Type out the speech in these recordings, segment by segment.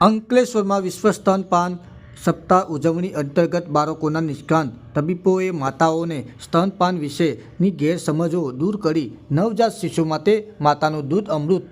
અંકલેશ્વરમાં વિશ્વ સ્તનપાન સપ્તાહ ઉજવણી અંતર્ગત બાળકોના નિષ્ણાંત તબીબોએ માતાઓને સ્તનપાન વિશેની ગેરસમજો દૂર કરી નવજાત શિશુ માટે માતાનું દૂધ અમૃત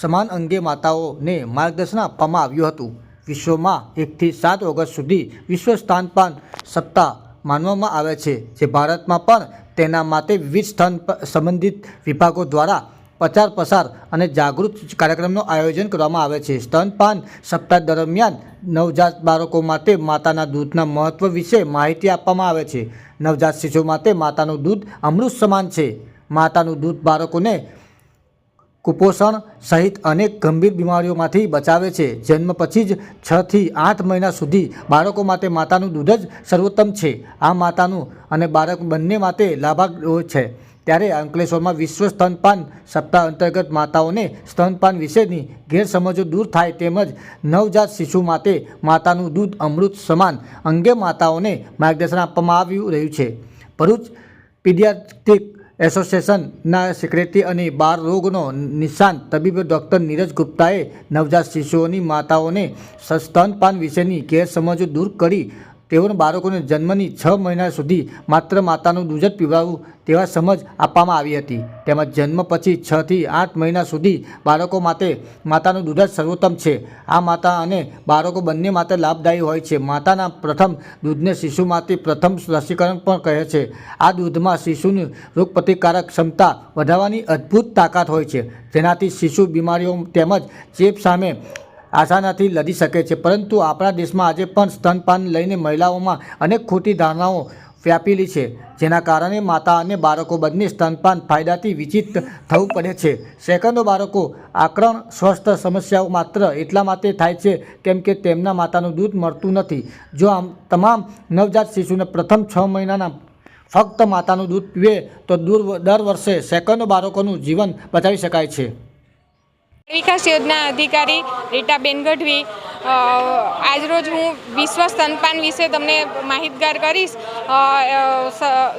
સમાન અંગે માતાઓને માર્ગદર્શન આપવામાં આવ્યું હતું. વિશ્વમાં એકથી સાત ઓગસ્ટ સુધી વિશ્વ સ્તનપાન સપ્તાહ માનવામાં આવે છે, જે ભારતમાં પણ તેના માટે વિવિધ સ્તન સંબંધિત વિભાગો દ્વારા પ્રચાર પ્રસાર અને જાગૃત કાર્યક્રમનું આયોજન કરવામાં આવે છે. સ્તનપાન સપ્તાહ દરમિયાન નવજાત બાળકો માટે માતાના દૂધના મહત્વ વિશે માહિતી આપવામાં આવે છે. નવજાત શિશુ માટે માતાનું દૂધ અમૃત સમાન છે. માતાનું દૂધ બાળકોને કુપોષણ સહિત અનેક ગંભીર બીમારીઓમાંથી બચાવે છે. જન્મ પછી જ છથી આઠ મહિના સુધી બાળકો માટે માતાનું દૂધ જ સર્વોત્તમ છે. આ માતાનું અને બાળક બંને માટે લાભ છે. ત્યારે અંકલેશ્વરમાં વિશ્વ સ્તનપાન સપ્તાહ અંતર્ગત માતાઓને સ્તનપાન વિશેની ગેરસમજો દૂર થાય તેમજ નવજાત શિશુ માટે માતાનું દૂધ અમૃત સમાન અંગે માતાઓને માર્ગદર્શન આપવામાં આવ્યું રહ્યું છે. ભરૂચ પીડિયાટિક એસોસિએશનના સેક્રેટરી અને બાળ રોગનો નિશાન તબીબ ડૉક્ટર નીરજ ગુપ્તાએ નવજાત શિશુઓની માતાઓને સ્તનપાન વિશેની ગેરસમજો દૂર કરી તેઓના બાળકોને જન્મની છ મહિના સુધી માત્ર માતાનું દૂધ જ પીવડાવવું તેવા સમજ આપવામાં આવી હતી. તેમજ જન્મ પછી છથી આઠ મહિના સુધી બાળકો માટે માતાનું દૂધ જ સર્વોત્તમ છે. આ માતા અને બાળકો બંને માટે લાભદાયી હોય છે. માતાના પ્રથમ દૂધને શિશુ માટે પ્રથમ રસીકરણ પણ કહે છે. આ દૂધમાં શિશુની રોગપ્રતિકારક ક્ષમતા વધારવાની અદ્ભુત તાકાત હોય છે. જેનાથી શિશુ બીમારીઓ તેમજ ચેપ સામે આસાનાથી લડી શકે છે. પરંતુ આપણા દેશમાં આજે પણ સ્તનપાન લઈને મહિલાઓમાં અનેક ખોટી ધારણાઓ વ્યાપેલી છે, જેના કારણે માતા અને બાળકો બંને સ્તનપાન ફાયદાથી વિચિત થવું પડે છે. સેકન્ડો બાળકો આકરણ સ્વસ્થ સમસ્યાઓ માત્ર એટલા માટે થાય છે કેમ કે તેમના માતાનું દૂધ મળતું નથી. જો આમ તમામ નવજાત શિશુને પ્રથમ છ મહિનાના ફક્ત માતાનું દૂધ પીવે, તો દૂર દર વર્ષે સેકન્ડો બાળકોનું જીવન બચાવી શકાય છે. વિકાસ યોજના અધિકારી રીટાબેન ગઢવી આજરોજ હું વિશ્વ સ્તનપાન વિશે તમને માહિતગાર કરીશ.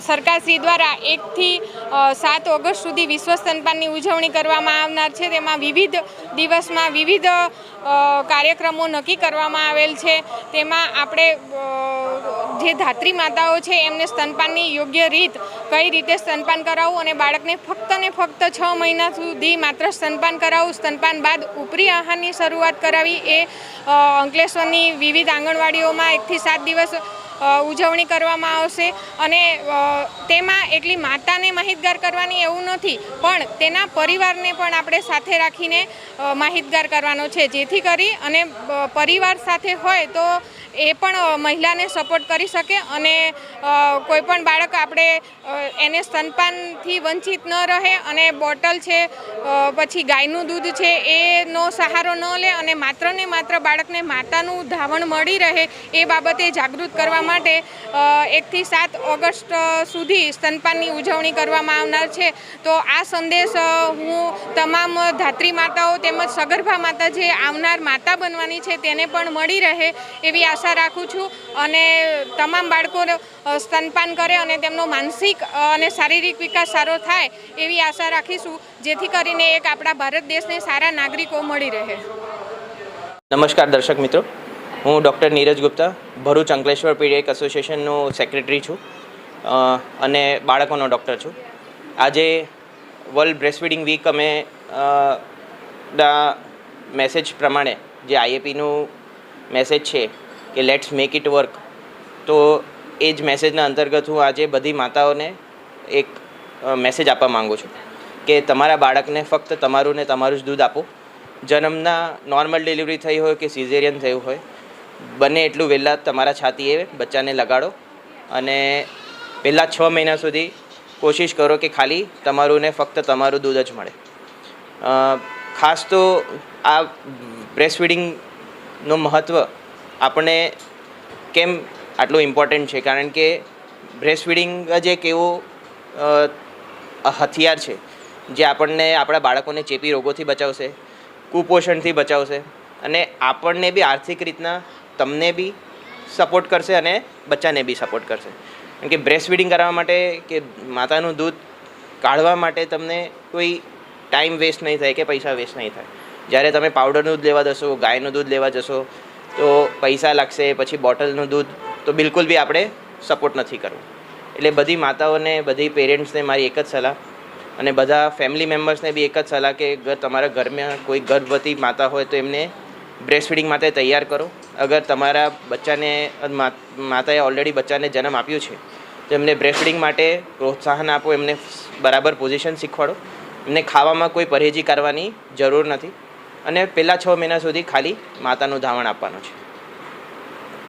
સરકારશ્રી દ્વારા એકથી સાત ઓગસ્ટ સુધી વિશ્વ સ્તનપાનની ઉજવણી કરવામાં આવનાર છે. તેમાં વિવિધ દિવસમાં વિવિધ કાર્યક્રમો નક્કી કરવામાં આવેલ છે. તેમાં આપણે જે ધાત્રી માતાઓ છે, એમને સ્તનપાનની યોગ્ય રીત કઈ રીતે સ્તનપાન કરાવવું અને બાળકને ફક્ત ને ફક્ત છ મહિના સુધી માત્ર સ્તનપાન કરાવવું, સ્તનપાન બાદ ઉપરી આહારની શરૂઆત કરાવી એ અંકલેશ્વરની વિવિધ આંગણવાડીઓમાં એકથી સાત દિવસ ઉજવણી કરવામાં આવશે. અને તેમાં એટલી માતાને માહિતગાર કરવાની એવું નથી, પણ તેના પરિવારને પણ આપણે સાથે રાખીને માહિતગાર કરવાનો છે. જેથી કરી અને પરિવાર સાથે હોય તો એ પણ મહિલાને સપોર્ટ કરી શકે અને કોઈપણ બાળક આપણે એને સ્તનપાનથી વંચિત ન રહે અને બોટલ છે પછી ગાયનું દૂધ છે, એનો સહારો ન લે અને માત્ર ને માત્ર બાળકને માતાનું ધાવણ મળી રહે એ બાબતે જાગૃત કરવા માટે એકથી સાત ઓગસ્ટ સુધી સ્તનપાનની ઉજવણી કરવામાં આવનાર છે. તો આ સંદેશ હું તમામ ધાત્રી માતાઓ તેમજ સગર્ભા માતા જે આવનાર માતા બનવાની છે તેને પણ મળી રહે એવી આશા રાખું છું અને તમામ બાળકો સ્તનપાન કરે અને તેમનો માનસિક અને શારીરિક વિકાસ સારો થાય એવી આશા રાખીશું, જેથી કરીને એક આપણા ભારત દેશને સારા નાગરિકો મળી રહે. નમસ્કાર દર્શક મિત્રો. હું ડૉક્ટર નીરજ ગુપ્તા, ભરૂચ અંકલેશ્વર પીડિયાક એસોસિએશનનો સેક્રેટરી છું અને બાળકોનો ડૉક્ટર છું. આજે વર્લ્ડ બ્રેસ્ટફીડિંગ વીક અમે ના મેસેજ પ્રમાણે જે આઈએપીનું મેસેજ છે કે લેટ્સ મેક ઇટ વર્ક તો એ જ મેસેજના અંતર્ગત હું આજે બધી માતાઓને એક મેસેજ આપવા માગું છું કે તમારા બાળકને ફક્ત તમારું ને તમારું જ દૂધ આપો. જન્મના નોર્મલ ડિલિવરી થઈ હોય કે સિઝેરિયન થયું હોય, બને એટલું વહેલા તમારા છાતીએ બચ્ચાને લગાડો અને પહેલાં છ મહિના સુધી કોશિશ કરો કે ખાલી તમારું ને ફક્ત તમારું દૂધ જ મળે. ખાસ તો આ બ્રેસ્ટ ફીડિંગનું મહત્ત્વ આપણે કેમ આટલું ઇમ્પોર્ટન્ટ છે? કારણ કે બ્રેસ્ટ ફીડિંગ જ એક એવો હથિયાર છે, જે આપણને આપણા બાળકોને ચેપી રોગોથી બચાવશે, કુપોષણથી બચાવશે અને આપણને બી આર્થિક રીતના તમને બી સપોર્ટ કરશે અને બચ્ચાને બી સપોર્ટ કરશે. કારણ કે બ્રેસ્ટ ફીડિંગ કરવા માટે કે માતાનું દૂધ કાઢવા માટે તમને કોઈ ટાઈમ વેસ્ટ નહીં થાય કે પૈસા વેસ્ટ નહીં થાય. જ્યારે તમે પાવડરનું દૂધ લેવા જશો, ગાયનું દૂધ લેવા જશો, તો પૈસા લાગશે, પછી બોટલનું દૂધ, તો બિલકુલ બી આપણે સપોર્ટ નથી કરવું. એટલે બધી માતાઓને, બધી પેરેન્ટ્સને મારી એક જ સલાહ અને બધા ફેમિલી મેમ્બર્સને બી એક જ સલાહ કે તમારા ઘરમાં કોઈ ગર્ભવતી માતા હોય તો એમને બ્રેસ્ટ ફીડિંગ માટે તૈયાર કરો. અગર તમારા બચ્ચાને માતાએ ઓલરેડી બચ્ચાને જન્મ આપ્યું છે, તો એમને બ્રેસ્ટ ફીડિંગ માટે પ્રોત્સાહન આપો, એમને બરાબર પોઝિશન શીખવાડો. એમને ખાવામાં કોઈ પરહેજી કરવાની જરૂર નથી. અને પહેલાં છ મહિના સુધી ખાલી માતાનું ધાવણ આપવાનું છે.